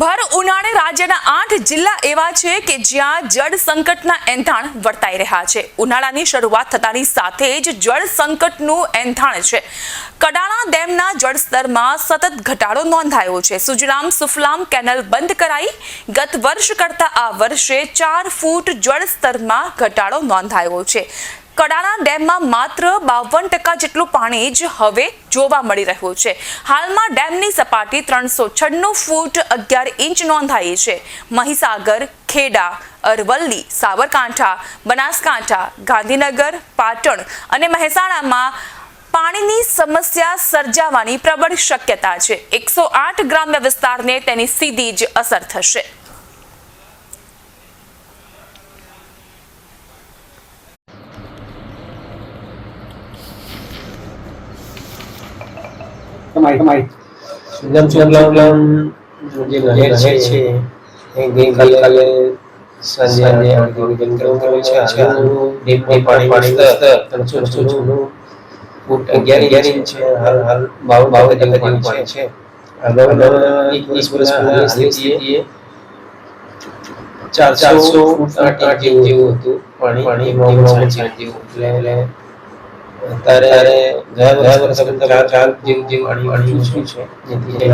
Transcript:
ભર ઉનાળે રાજ્યના આઠ જિલ્લા એવા છે કે જ્યાં જળ સંકટના એંધાણ વર્તાઈ રહ્યા છે. ઉનાળાની શરૂઆત થતાની સાથે જ જળ સંકટનું એંધાણ છે. કડાણા ડેમના જળસ્તરમાં સતત ઘટાડો નોંધાયો છે. સુજલામ સુફલામ કેનલ બંધ કરાઈ. ગત વર્ષ કરતા આ વર્ષે ચાર ફૂટ જળસ્તરમાં ઘટાડો નોંધાયો છે. કડાણા ડેમમાં માત્ર બાવન ટકા જેટલું પાણી જ હવે જોવા મળી રહ્યું છે. હાલમાં ડેમની સપાટી ત્રણસો છન્નું ફૂટ અગિયાર ઇંચ નોંધાઈ છે. મહીસાગર, ખેડા, અરવલ્લી સાબરકાંઠા બનાસકાંઠા, ગાંધીનગર, પાટણ અને મહેસાણામાં પાણીની સમસ્યા સર્જાવાની પ્રબળ શક્યતા છે. એકસો આઠ ગ્રામ્ય વિસ્તારને તેની સીધી જ અસર થશે. તમારી તમારી. સુગમ સુગમ જે નહેર છે એ ગઈકાલે સાંજે અડધી કિલોમીટર કર્યું છે હાલનું ડીપનું પાણીનું સ્તર ત્રણસો છન્નું ફૂટ અગિયાર અગિયાર ઇંચ છે હાલ હાલ બાવન બાવન જેવું પાણી છે. વર્ષ પહેલા સ્થિતિએ ચારસો ફૂટ આઠ આઠ જેવું હતું. પાણી પાણી જેવું એટલે અત્યારે ગયા વર્ષ કરતા ચાર જેવું જેવું અણી અણી ઓછું છે જેથી